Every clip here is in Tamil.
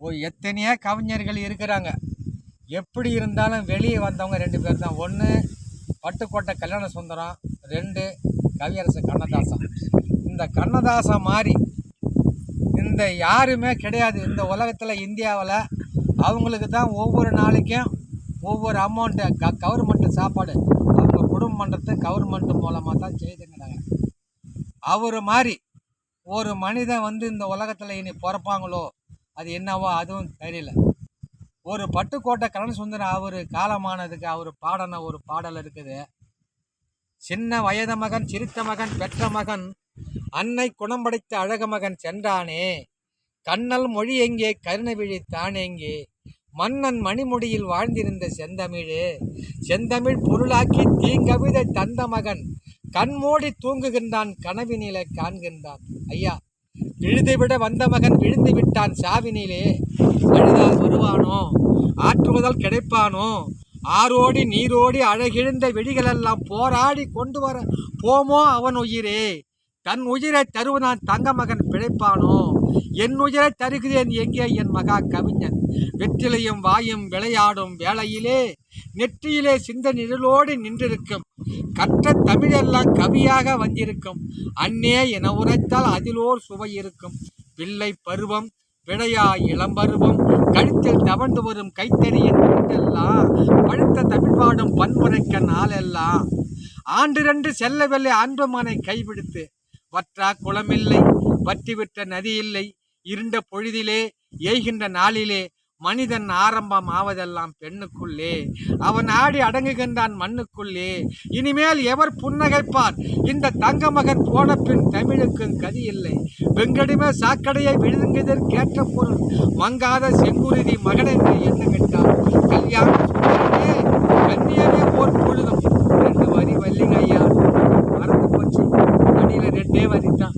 ஒரு எத்தனையோ கவிஞர்கள் இருக்கிறாங்க. எப்படி இருந்தாலும் வெளியே வந்தவங்க ரெண்டு பேர் தான். ஒன்று பட்டுக்கோட்டை கல்யாண சுந்தரம் ரெண்டு கவியரசு கண்ணதாசன். இந்த கண்ணதாசன் மாதிரி இந்த யாருமே கிடையாது. இந்த உலகத்தில் இந்தியாவில் அவங்களுக்கு தான் ஒவ்வொரு நாளைக்கும் ஒவ்வொரு அமௌண்ட்டு க கவர்மெண்ட்டு சாப்பாடு. அவங்க குடும்பம் பண்ணுறது கவர்மெண்ட் மூலமாக தான் செய்துங்கிறாங்க அவர் மாதிரி ஒரு மனிதன் வந்து இந்த உலகத்தில் இனி பிறப்பாங்களோ அது என்னவோ அதுவும் தெரியல. ஒரு பட்டுக்கோட்டை கரண சுந்தரம் அவர் காலமானதுக்கு அவர் பாடின ஒரு பாடல் இருக்குது. சின்ன வயது மகன் சிரித்த மகன் பெற்ற மகன் அன்னை குணம் படைத்த அழக மகன் சென்றானே. கண்ணல் மொழி எங்கே கருணவிழி தானேங்கே மன்னன் மணிமுடியில் வாழ்ந்திருந்த செந்தமிழே. செந்தமிழ் பொருளாக்கி தீங்கவிதை தந்த மகன். கண்மூடி தூங்குகின்றான் கனவினில காண்கின்றான். ஐயா எழுதிவிட வந்த மகன் விழுந்து விட்டான் சாவினிலே. அழுதால் வருவானோ? ஆற்றுவதால் கிடைப்பானோ? ஆரோடி நீரோடி அழகிழந்த வெடிகளெல்லாம் போராடி கொண்டு வர போமோ அவன் உயிரே? தன் உயிரை தருவதான் தங்க மகன் பிழைப்பானோ? என் உயிரை தருகிறேன் எங்கே என் மகா கவிஞன்? வெற்றிலையும் வாயும் விளையாடும் வேளையிலே நெற்றியிலே சிந்த நிழலோடு நின்றிருக்கும். கற்ற தமிழெல்லாம் கவியாக வந்திருக்கும். அன்னே என உரைத்தால் அதிலோர் சுவை இருக்கும் பிள்ளை பருவம் விடையா இளம்பருவம் கழுத்தில் தவழ்ந்து வரும் கைத்தறியின் எல்லாம் பழுத்த தமிழ் பாடும் பன்முறைக்க நாளெல்லாம். ஆண்டு ரெண்டு செல்லவில்லை அன்புமனை கைவிடுத்து வற்றா குளமில்லை வற்றிவிட்ட நதி இல்லை இருண்ட பொழுதிலே ஏய்கின்ற நாளிலே மனிதன் ஆரம்பம் ஆவதெல்லாம் பெண்ணுக்குள்ளே. அவன் ஆடி அடங்குகின்றான் மண்ணுக்குள்ளே. இனிமேல் எவர் புன்னகைப்பார்? இந்த தங்க மகன் போன பின் தமிழுக்கும் கதி இல்லை வெங்கடிமே சாக்கடையை விழுங்குதற்கேற்ற பொருள். மங்காத செங்குருதி மகனென்று எண்ணுகின்றார் கல்யாணம் சுந்தரனே கண்ணியமே போர் பொழுதும். ரெண்டு வரி வல்லிங்க ஐயா மறந்து போச்சு. அடியில் ரெண்டே வரி தான்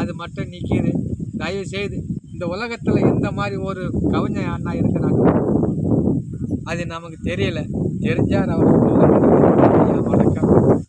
அது மட்டும் நிற்கிது தயவு செய்து இந்த உலகத்தில் இந்த மாதிரி ஒரு கவிஞர் அண்ணா இருக்கிறாங்க? அது நமக்கு தெரியல. தெரிஞ்சால் அவர் வணக்கம்.